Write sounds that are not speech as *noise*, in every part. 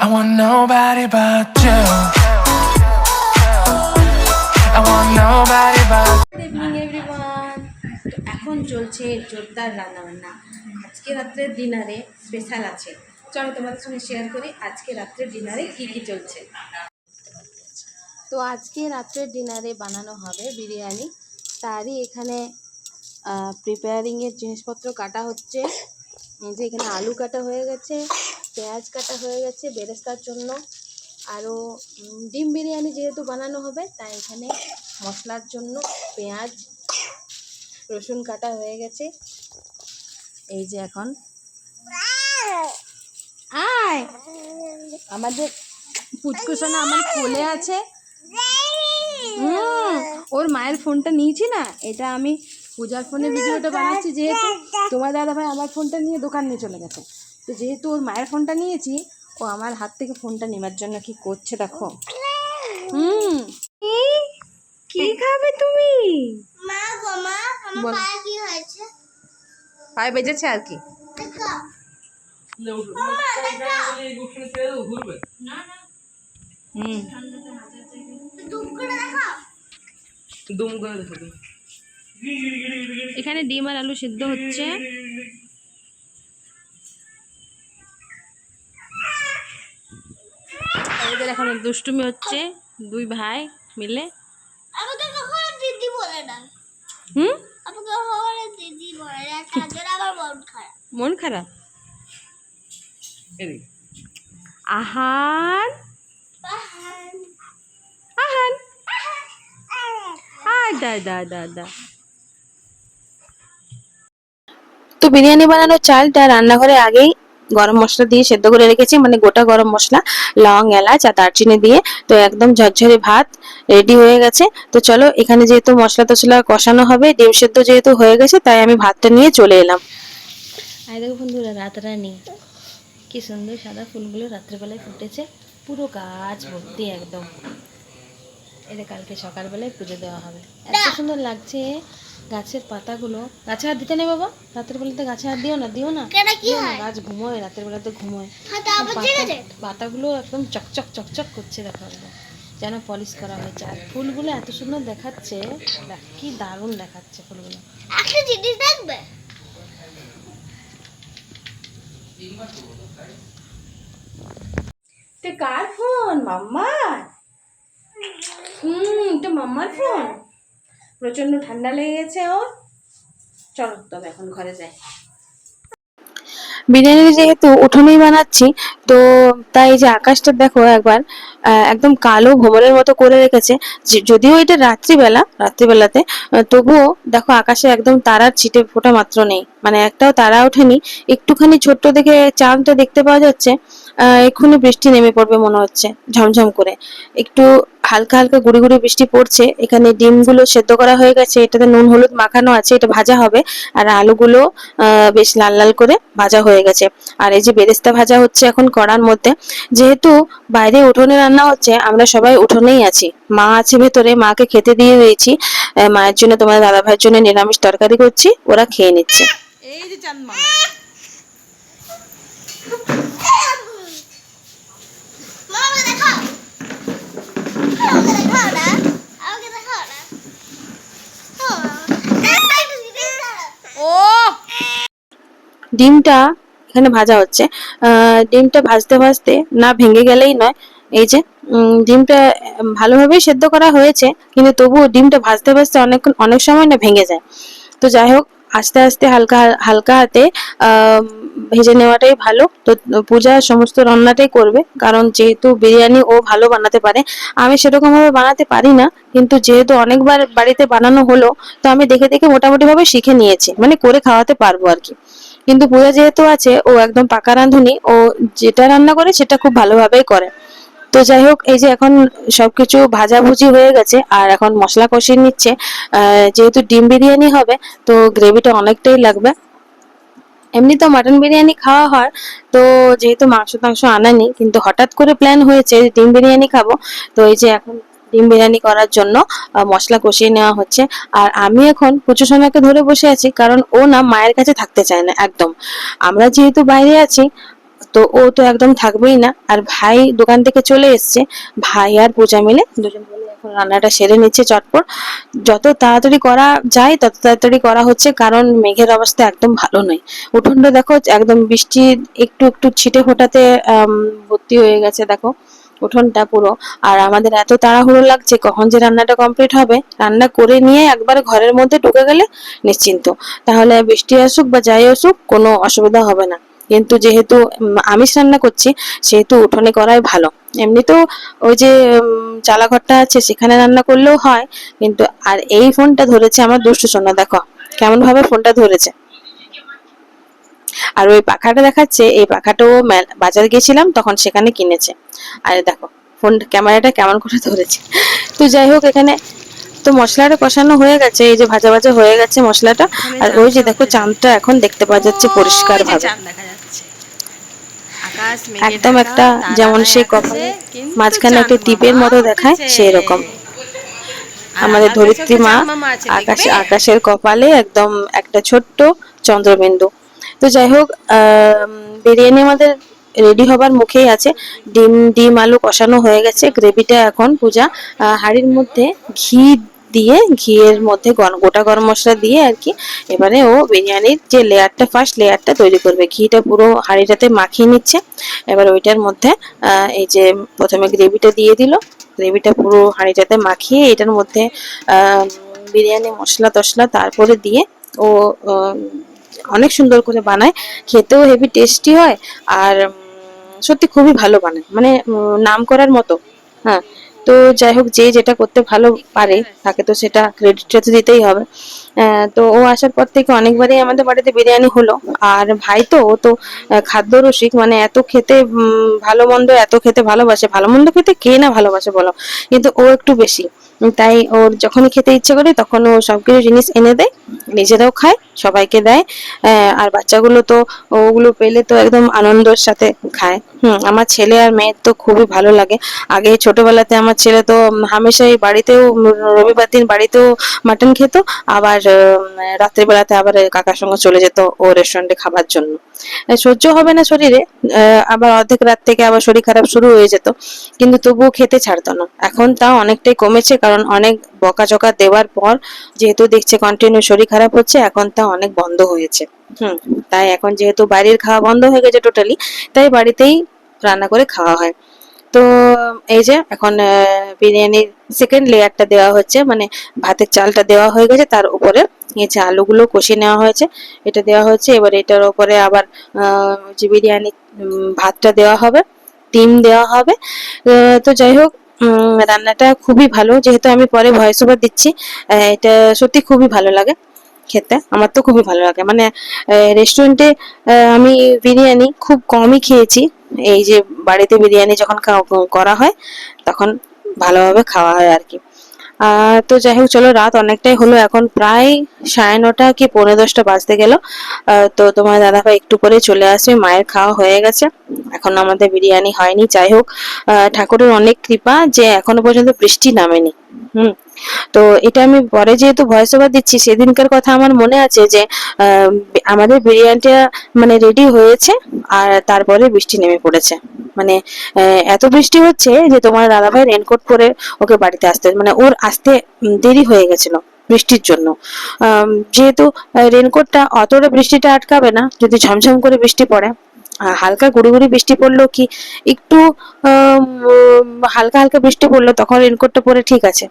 I want nobody but you. I want nobody but good evening everyone এখন চলছে জোরদার রান্নাবান্না। আজকে রাত্রের ডিনারে স্পেশাল আছে। চলো তোমাদের সঙ্গে শেয়ার করি আজকে রাত্রের ডিনারে কি কি চলছে। তো আজকে রাত্রের ডিনারে বানানো হবে বিরিয়ানি। তারই এখানে প্রিপেয়ারিংয়ের জিনিসপত্র কাটা হচ্ছে। যে এখানে আলু কাটা হয়ে গেছে। পেঁয়াজ কাটা হয়ে গেছে বেরেস্তার জন্য। আরও ডিম বিরিয়ানি যেহেতু বানানো হবে, তাই এখানে মশলার জন্য পেঁয়াজ, রসুন কাটা হয়ে গেছে। এই যে এখন আয়! আমাদের পুচকুসোনা আমার কোলে আছে। ওর মায়ের ফোনটা নিয়েছি না? এটা আমি পূজার ফোনে ভিডিওটা বানাচ্ছি যেহেতু। তোমার দাদা ভাই আমার ফোনটা নিয়ে দোকান নিয়ে চলে গেছে। তো যেহেতু ওর মায়ের ফোনটা নিয়েছি ও আমার হাত থেকে ফোনটা নেবার জন্য কি করছে দেখো। হুম। কি খাবে তুমি? মা গো মা আমার পায়ে কি হয়েছে? পায়ে বেজেছে আর কি। হুম। দুম করে দেখো। এখানে ডিম আর আলু সিদ্ধ হচ্ছে। এদের এখন দুষ্টুমি হচ্ছে দুই ভাই মিলে। আমাকে কখনো দিদি বলে না। হুম? আমাকে কখনো দিদি বলে না তার জন্য আমার মন খারাপ। মন খারাপ? আহান। আহান। আয় দা দা দা দা তো বিরিয়ানি বানানোর চালটা রান্নাঘরে আগেই গরম মশলা দিয়ে সেদ্ধ করে রেখেছি মানে গোটা গরম মশলা, লং, এলাচ আর দারচিনি দিয়ে। তো একদম ঝরঝরে ভাত রেডি হয়ে গেছে। তো চলো, এখানে যেহেতু মশলা টসলা কষানো হবে, ডিম সেদ্ধ যেহেতু হয়ে গেছে, তাই আমি ভাতটা নিয়ে চলে এলাম। আর দেখো বন্ধুরা রাত রানী কি সুন্দর সাদা ফুলগুলো রাত্রেবেলায় ফুটেছে। পুরো গাছ ভর্তি একদম। এটা কালকে সকালবেলায় পুজো দেওয়া হবে। এত সুন্দর লাগছে। গাছের পাতাগুলো গাছে হাত দিতে নেই বাবা? রাতের বেলাতে গাছে হাত দিও না দিও না। হয়? গাছ ঘুমোয় রাতের বেলাতে ঘুমোয়। পাতা- পাতাগুলো একদম চকচক চকচক করছে দেখো যেন পলিশ করা হয়েছে। আর ফুলগুলো এত সুন্দর দেখাচ্ছে দেখ, কি দারুণ দেখাচ্ছে ফুলগুলো। একটা জিনিস দেখবে? কার ফোন? মাম্মার? হুম এটা মাম্মার ফোন। প্রচণ্ড ঠান্ডা লেগে গেছে ওর। চলো তবে এখন ঘরে যাই। বিরিয়ানি যেহেতু উঠোনেই বানাচ্ছি, তো তাই যে আকাশটা দেখো একবার একদম কালো ভ্রমণের মতো করে রেখেছে। যদিও এটা রাত্রিবেলা, রাত্রিবেলাতে তবুও দেখো আকাশে একদম তারার ছিটে ফোটা মাত্র নেই। মানে একটাও তারা ওঠেনি। একটুখানি ছোট্ট দেখে চাঁদটা দেখতে পাওয়া যাচ্ছে। এক্ষুনি বৃষ্টি নেমে পড়বে মনে হচ্ছে ঝমঝম করে। একটু হালকা হালকা গুড়ি গুড়ি বৃষ্টি পড়ছে এখানে ডিমগুলো সেদ্ধ করা হয়ে গেছে এটাতে নুন হলুদ মাখানো আছে এটা ভাজা হবে আর আলুগুলো আহ, বেশ লাল লাল করে ভাজা হয়ে গেছে। আর এই যে বেরেস্তা ভাজা হচ্ছে এখন কড়ার মধ্যে যেহেতু বাইরে উঠোনে রান্না হচ্ছে আমরা সবাই উঠোনেই আছি। মা আছে ভেতরে মাকে খেতে দিয়ে দিয়েছি আহ, মায়ের জন্য তোমার দাদা ভাইয়ের জন্য নিরামিষ তরকারি করছি ওরা খেয়ে নিচ্ছে। এই যে চাঁদ *laughs* ডিমটা এখানে ভাজা হচ্ছে। ডিমটা ভাজতে ভাজতে না ভেঙে গেলেই নয়। এই যে ডিমটা ভালোভাবেই সেদ্ধ করা হয়েছে কিন্তু তবুও ডিমটা ভাজতে ভাজতে অনেক অনেক সময় না ভেঙে যায়। তো যাই হোক আস্তে আস্তে হালকা হালকা হাতে আহ, ভেজে নেওয়াটাই ভালো। তো পূজা সমস্ত রান্নাটাই করবে, কারণ যেহেতু বিরিয়ানি ও ভালো বানাতে পারে। আমি সেরকম ভাবে বানাতে পারি না, কিন্তু যেহেতু অনেকবার বাড়িতে বানানো হলো, তো আমি দেখে দেখে মোটামুটি ভাবে শিখে নিয়েছি মানে করে খাওয়াতে পারব আর কি। কিন্তু পূজা যেহেতু আছে, ও একদম পাকা রাঁধুনি, ও যেটা রান্না করে সেটা খুব ভালোভাবেই করে। তো যাই হোক, এই যে এখন সবকিছু ভাজাভুজি হয়ে গেছে, আর এখন মশলা কষিয়ে নিচ্ছে। যেহেতু ডিম বিরিয়ানি হবে, তো গ্রেভিটা অনেকটাই লাগবে। এমনি তো মাটন বিরিয়ানি খাওয়া হয়, তো যেহেতু মাংস টাংস আনা নেই, কিন্তু হঠাৎ করে প্ল্যান হয়েছে ডিম বিরিয়ানি খাব। তো এই যে এখন ডিম বিরিয়ানি করার জন্য মশলা কষিয়ে নেওয়া হচ্ছে। আর আমি এখন পুচু সময়কে ধরে বসে আছি, কারণ ও না মায়ের কাছে থাকতে চায় না, একদম। আমরা যেহেতু বাইরে আছি তো ও তো একদম থাকবেই না। আর ভাই দোকান থেকে চলে এসছে। ভাই আর পূজা মিলে দুজন এখন রান্নাটা সেরে নিচ্ছে চটপট। যত তাড়াতাড়ি করা যায়, তত তাড়াতাড়ি করা হচ্ছে, কারণ মেঘের অবস্থা একদম ভালো নয়। উঠোনটা দেখো, একদম বৃষ্টি একটু একটু ছিটে ফোটাতে ভর্তি হয়ে গেছে, দেখো। উঠোনটা পুরো। আর আমাদের এত তাড়াহুড়ো লাগছে, কখন যে রান্নাটা কমপ্লিট হবে, রান্না করে নিয়ে একবার ঘরের মধ্যে ঢুকে গেলে নিশ্চিন্ত। তাহলে বৃষ্টি আসুক বা যাই আসুক, কোনো অসুবিধা হবে না। কিন্তু যেহেতু আমিষ রান্না করছি, সেহেতু উঠোনে করাই ভালো। এমনিতেও ওই যে চালাঘরটা আছে, সেখানে রান্না করলেও হয়, কিন্তু আর এই ফোনটা ধরেছে আমার দুষ্টু সোনা, দেখো। কেমন ভাবে ফোনটা ধরেছে। আর ওই পাখাটা দেখাচ্ছে, এই পাখাটাও বাজার গেছিলাম তখন সেখানে কিনেছে। আর দেখো, ফোন, ক্যামেরাটা কেমন করে ধরেছে। তো যাই হোক, এখানে তো মশলাটা কষানো হয়ে গেছে এই যে ভাজা ভাজা হয়ে গেছে মশলাটা। আর ওই যে দেখো চাঁদটা এখন দেখতে পাওয়া যাচ্ছে পরিষ্কার ভাবে একদম একটা যেমন সেই কপালে মাঝখানে একটা টিপের মতো দেখায় সেই রকম আমাদের ধরিত্রী মা আকাশে আকাশের কপালে একদম একটা ছোট্ট চন্দ্রবিন্দু। তো যাই হোক আহ, বিরিয়ানি আমাদের রেডি হবার মুখেই আছে। ডিম ডিম আলু কষানো হয়ে গেছে গ্রেভিটা এখন পূজা। হাঁড়ির মধ্যে ঘি দিয়ে ঘিয়ের মধ্যে গোটা গরম মশলা দিয়ে আর কি এবারে ও বিরিয়ানির যে লেয়ারটা ফার্স্ট লেয়ারটা তৈরি করবে। ঘিটা পুরো হাঁড়িটাতে মাখিয়ে নিচ্ছে। এবার ওইটার মধ্যে এই যে প্রথমে গ্রেভিটা দিয়ে দিল। গ্রেভিটা পুরো হাঁড়িটাতে মাখিয়ে এটার মধ্যে বিরিয়ানি মশলা টশলা তারপরে দিয়ে ও অনেক সুন্দর করে বানায়। খেতেও হেভি টেস্টি হয়। আর সত্যি খুবই ভালো বানায়। মানে নাম করার মতো। হ্যাঁ। তো যাই হোক, যে যেটা করতে ভালো পারে তাকে তো সেটা ক্রেডিটটা তো দিতেই হবে। তো ও আসার পর থেকে অনেকবারই আমাদের বাড়িতে বিরিয়ানি হলো। আর ভাই তো, ও তো খাদ্য রসিক মানে এত খেতে ভালো মন্দ, এত খেতে ভালোবাসে। ভালো মন্দ খেতে কে না ভালোবাসে বলো? কিন্তু ও একটু বেশি। তাই ওর যখনই খেতে ইচ্ছে করে তখন ও সবকিছু জিনিস এনে দেয়, নিজেরাও খায়, সবাইকে দেয় আর বাচ্চাগুলো তো ওগুলো পেলে তো একদম আনন্দের সাথে খায়। হুম, আমার ছেলে আর মেয়ের তো খুবই ভালো লাগে। আগে ছোটবেলাতে আমার ছেলে তো হামেশাই বাড়িতেও, রবিবার দিন বাড়িতেও মাটন খেত, আবার রাত্রিবেলাতে আবার কাকার সঙ্গে চলে যেত ও রেস্টুরেন্টে খাবার জন্য। সহ্য হবে না শরীরে আবার অর্ধেক রাত থেকে আবার শরীর খারাপ শুরু হয়ে যেত। কিন্তু তবুও খেতে ছাড়তো না। এখন তাও অনেকটাই কমেছে কারণ অনেক বকাঝকা দেওয়ার পর যেহেতু দেখছে কন্টিনিউ শরীর খারাপ হচ্ছে, এখন তা অনেক বন্ধ হয়েছে। হুম, তাই এখন যেহেতু বাইরের খাওয়া বন্ধ হয়ে গেছে টোটালি তাই বাড়িতেই রান্না করে খাওয়া হয়। তো এই যে এখন বিরিয়ানির সেকেন্ড লেয়ারটা দেওয়া হচ্ছে মানে ভাতের চালটা দেওয়া হয়ে গেছে, তার উপরে এই যে আলুগুলো কষিয়ে নেওয়া হয়েছে, এটা দেওয়া হচ্ছে, এবার এটার উপরে আবার যে বিরিয়ানি ভাতটা দেওয়া হবে, ডিম দেওয়া হবে। তো যাই হোক রান্নাটা খুবই ভালো। যেহেতু আমি পরে ভয়েস ওভার দিচ্ছি এটা সত্যি খুবই ভালো লাগে খেতে। আমার তো খুবই ভালো লাগে। মানে রেস্টুরেন্টে আমি বিরিয়ানি খুব কমই খেয়েছি। এই যে বাড়িতে বিরিয়ানি যখন করা হয়, তখন ভালোভাবে খাওয়া হয় আর কি। তো যাই হোক, চলো, রাত অনেকটাই হলো, এখন প্রায় সাড়ে নটা কি পৌনে দশটা বাজতে গেল। তো তোমার দাদা ভাই একটু পরে চলে আসবে মায়ের খাওয়া হয়ে গেছে। এখন আমাদের বিরিয়ানি হয়নি, যাই হোক। ঠাকুরের অনেক কৃপা যে এখনও পর্যন্ত বৃষ্টি নামেনি। হুম। তো এটা আমি পরে যেহেতু ভয়েস ওভার দিচ্ছি, সেদিনকার কথা আমার মনে আছে যে আমাদের বিরিয়ানিটা মানে রেডি হয়েছে আর তারপরে বৃষ্টি নেমে পড়েছে। মানে এত বৃষ্টি হচ্ছে যে তোমার দাদাভাই রেনকোট পরে ওকে বাড়িতে আসতে মানে ওর আসতে দেরি হয়ে গেছিল বৃষ্টির জন্য। যেহেতু রেনকোটটা অতটা বৃষ্টিটা আটকাবে না, যদি ঝমঝম করে বৃষ্টি পড়ে। হালকা গুড়ি গুড়ি বৃষ্টি পড়ল কি একটু হালকা হালকা বৃষ্টি পড়ল, তখন রেনকোটটা পরে ঠিক আছে।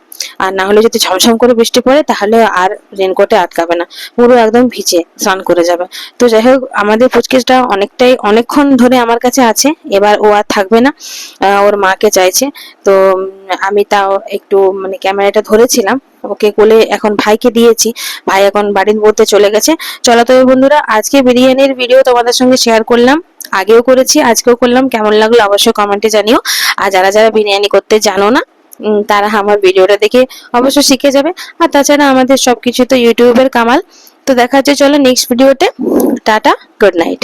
আর না হলে যদি ঝমঝম করে বৃষ্টি পড়ে, তাহলে আর রেনকোটে আটকাবে না। পুরো একদম ভিজে, স্নান করে যাবে। তো যাই হোক, আমাদের ফুচকেসটা অনেকটাই, অনেকক্ষণ ধরে আমার কাছে আছে, এবার ও আর থাকবে না। ওর মাকে চাইছে। তো আমি তাও একটু মানে ক্যামেরাটা ধরেছিলাম। ওকে কোলে এখন ভাইকে দিয়েছি। ভাই এখন বাড়ির মধ্যে চলে গেছে। চলো তবে বন্ধুরা, আজকে বিরিয়ানির ভিডিও তোমাদের সঙ্গে শেয়ার করলাম। আগেও করেছি, আজকেও করলাম। কেমন লাগল অবশ্যই কমেন্টে জানিও। আর যারা যারা বিরিয়ানি করতে জানো না তারা আমার ভিডিওটা দেখে অবশ্য শিখে যাবে। আর তাছাড়া আমাদের সবকিছু তো ইউটিউবের কামাল। তো দেখা হচ্ছে, চলো নেক্সট ভিডিওতে টাটা গুড নাইট